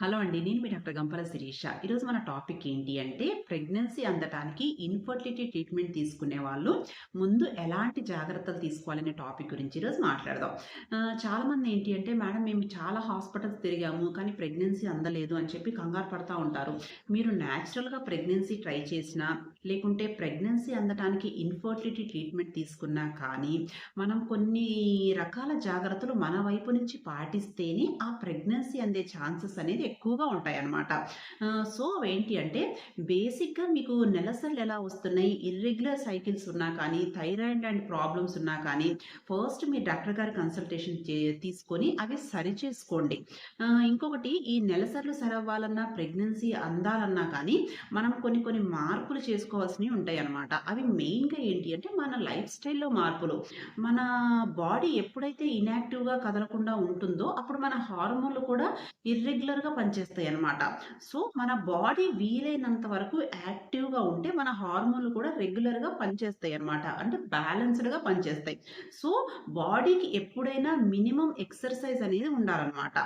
Hello అండి నేను మీ doctor గంపల శిరీష. ఈరోజు మన టాపిక్ ఏంటి అంటే ప్రెగ్నెన్సీ అందటానికి ఇన్ఫర్టిలిటీ ట్రీట్మెంట్ తీసుకునే వాళ్ళు ముందు ఎలాంటి జాగ్రత్తలు తీసుకోవాలనే టాపిక్ గురించి ఈరోజు మాట్లాడదాం. చాలామంది ఏంటి అంటే మేడం మేము చాలా హాస్పిటల్స్ తిరిగాము కానీ ప్రెగ్నెన్సీ అందలేదు అని చెప్పి కంగారు పడుతూ ఉంటారు. మీరు న్యాచురల్గా ప్రెగ్నెన్సీ ట్రై చేసినా లేకుంటే ప్రెగ్నెన్సీ అందటానికి ఇన్ఫర్టిలిటీ ట్రీట్మెంట్ తీసుకున్నా కానీ మనం కొన్ని రకాల జాగ్రత్తలు మన వైపు నుంచి పాటిస్తేనే ఆ ప్రెగ్నెన్సీ అందే ఛాన్సెస్ అనేది ఎక్కువగా ఉంటాయి అన్నమాట సో ఏంటి అంటే బేసిక్గా మీకు నెలసర్లు ఎలా వస్తున్నాయి? ఇర్రెగ్యులర్ సైకిల్స్ ఉన్నా కానీ థైరాయిడ్ అండ్ ప్రాబ్లమ్స్ ఉన్నా కానీ ఫస్ట్ మీ డాక్టర్ గారి కన్సల్టేషన్ తీసుకొని అవి సరి చేసుకోండి. ఇంకొకటి ఈ నెలసర్లు సరవ్వాలన్నా ప్రెగ్నెన్సీ అందాలన్నా కానీ మనం కొన్ని కొన్ని మార్పులు చేసుకోవాల్సినవి ఉంటాయి అన్నమాట అవి మెయిన్గా ఏంటి అంటే మన లైఫ్ స్టైల్లో మార్పులు. మన బాడీ ఎప్పుడైతే ఇన్యాక్టివ్గా కదలకుండా ఉంటుందో అప్పుడు మన హార్మోన్లు కూడా ఇర్రెగ్యులర్గా పనిచేస్తాయి అన్నమాట సో మన బాడీ వీలైనంత వరకు యాక్టివ్గా ఉంటే మన హార్మోన్లు కూడా రెగ్యులర్గా పనిచేస్తాయి అన్నమాట అంటే బ్యాలెన్స్డ్గా పనిచేస్తాయి. సో బాడీకి ఎప్పుడైనా మినిమం ఎక్సర్సైజ్ అనేది ఉండాలన్నమాట.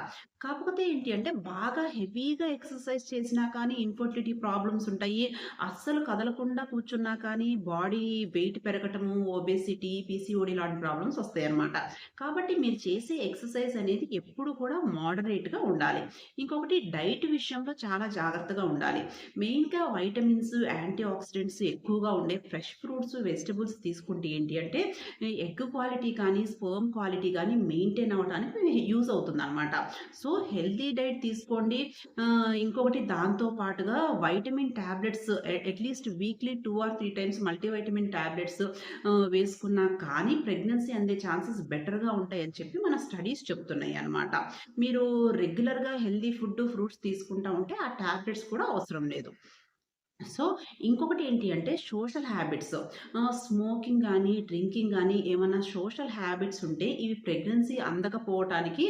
కాకపోతే ఏంటి అంటే బాగా హెవీగా ఎక్సర్సైజ్ చేసినా కానీ ఇన్ఫర్టిలిటీ ప్రాబ్లమ్స్ ఉంటాయి. అస్సలు కదలకుండా కూర్చున్నా కానీ బాడీ వెయిట్ పెరగటము ఒబేసిటీ పీసీఓడి లాంటి ప్రాబ్లమ్స్ వస్తాయి అన్నమాట కాబట్టి మీరు చేసే ఎక్సర్సైజ్ అనేది ఎప్పుడు కూడా మోడరేట్గా ఉండాలి. ఇంకొక ఇంకొకటి డైట్ విషయంలో చాలా జాగ్రత్తగా ఉండాలి. మెయిన్గా వైటమిన్స్ యాంటీ ఆక్సిడెంట్స్ ఎక్కువగా ఉండే ఫ్రెష్ ఫ్రూట్స్ వెజిటబుల్స్ తీసుకుంటే ఏంటి అంటే ఎగ్ క్వాలిటీ కానీ స్పర్మ్ క్వాలిటీ కానీ మెయింటైన్ అవ్వడానికి యూజ్ అవుతుంది అనమాట సో హెల్తీ డైట్ తీసుకోండి. ఇంకొకటి దాంతో పాటుగా vitamin tablets at least weekly two or three times multivitamin tablets వేసుకున్నా కానీ ప్రెగ్నెన్సీ అందే ఛాన్సెస్ బెటర్గా ఉంటాయని చెప్పి మన స్టడీస్ చెప్తున్నాయి అనమాట మీరు రెగ్యులర్గా హెల్దీ ఫుడ్ ఫుడ్ ఫ్రూట్స్ తీసుకుంటా ఉంటే ఆ ట్యాబ్లెట్స్ కూడా అవసరం లేదు. సో ఇంకొకటి ఏంటి అంటే సోషల్ హ్యాబిట్స్. స్మోకింగ్ కానీ డ్రింకింగ్ కానీ ఏమైనా సోషల్ హ్యాబిట్స్ ఉంటే ఇవి ప్రెగ్నెన్సీ అందకపోవటానికి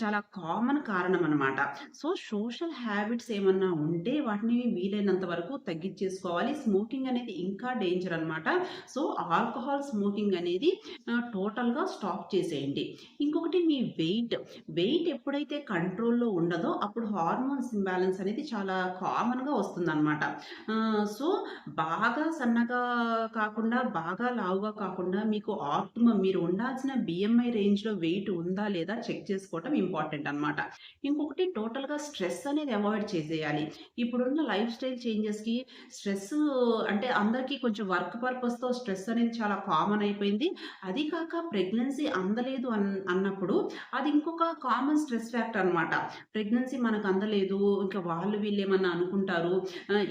చాలా కామన్ కారణం అనమాట సో సోషల్ హ్యాబిట్స్ ఏమన్నా ఉంటే వాటిని వీలైనంత వరకు తగ్గించేసుకోవాలి. స్మోకింగ్ అనేది ఇంకా డేంజర్ అనమాట సో ఆల్కహాల్ స్మోకింగ్ అనేది టోటల్గా స్టాప్ చేసేయండి. ఇంకొకటి మీ వెయిట్. వెయిట్ ఎప్పుడైతే కంట్రోల్లో ఉండదో అప్పుడు హార్మోన్స్ ఇంబ్యాలెన్స్ అనేది చాలా కామన్గా వస్తుందన్నమాట. సో బాగా సన్నగా కాకుండా బాగా లావుగా కాకుండా మీకు ఆప్టిమం మీరు ఉండాల్సిన బిఎంఐ రేంజ్లో వెయిట్ ఉందా లేదా చెక్ చేసుకోవటం ఇంపార్టెంట్ అనమాట ఇంకొకటి టోటల్గా స్ట్రెస్ అనేది అవాయిడ్ చేసేయాలి. ఇప్పుడున్న లైఫ్ స్టైల్ చేంజెస్కి స్ట్రెస్ అంటే అందరికీ కొంచెం వర్క్ పర్పస్తో స్ట్రెస్ అనేది చాలా కామన్ అయిపోయింది. అది కాక ప్రెగ్నెన్సీ అందలేదు అన్ అన్నప్పుడు అది ఇంకొక కామన్ స్ట్రెస్ ఫ్యాక్టర్ అనమాట ప్రెగ్నెన్సీ మనకు అందలేదు ఇంకా వాళ్ళు వీళ్ళు ఏమన్నా అనుకుంటారు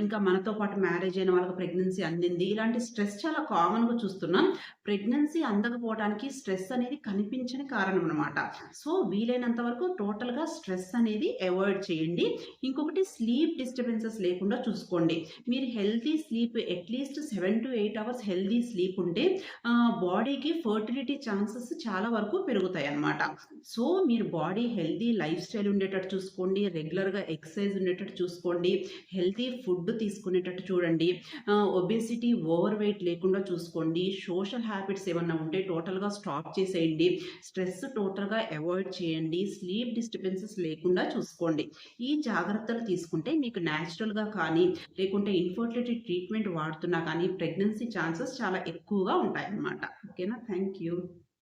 ఇంకా ఇంకా మనతో పాటు మ్యారేజ్ అయిన వాళ్ళకి ప్రెగ్నెన్సీ అందింది. ఇలాంటి స్ట్రెస్ చాలా కామన్గా చూస్తున్నాం. ప్రెగ్నెన్సీ అందకపోవడానికి స్ట్రెస్ అనేది కనిపించని కారణం అనమాట సో వీలైనంత వరకు టోటల్గా స్ట్రెస్ అనేది అవాయిడ్ చేయండి. ఇంకొకటి స్లీప్ డిస్టర్బెన్సెస్ లేకుండా చూసుకోండి. మీరు healthy sleep at least seven to eight hours healthy sleep ఉంటే బాడీకి ఫర్టిలిటీ ఛాన్సెస్ చాలా వరకు పెరుగుతాయి అన్నమాట సో మీరు బాడీ హెల్తీ లైఫ్ స్టైల్ ఉండేటట్టు చూసుకోండి. రెగ్యులర్గా ఎక్సర్సైజ్ ఉండేటట్టు చూసుకోండి. హెల్తీ ఫుడ్ తీసుకునేటట్టు చూడండి. ఒబేసిటీ ఓవర్ వెయిట్ లేకుండా చూసుకోండి. సోషల్ హ్యాబిట్స్ ఏమన్నా ఉంటే టోటల్గా స్టాప్ చేసేయండి. స్ట్రెస్ టోటల్గా అవాయిడ్ చేయండి. స్లీప్ డిస్టర్బెన్సెస్ లేకుండా చూసుకోండి. ఈ జాగ్రత్తలు తీసుకుంటే మీకు న్యాచురల్గా కానీ లేకుంటే ఇన్ఫర్టిలిటీ ట్రీట్మెంట్ వాడుతున్నా కానీ ప్రెగ్నెన్సీ ఛాన్సెస్ చాలా ఎక్కువగా ఉంటాయన్నమాట. ఓకేనా? Thank you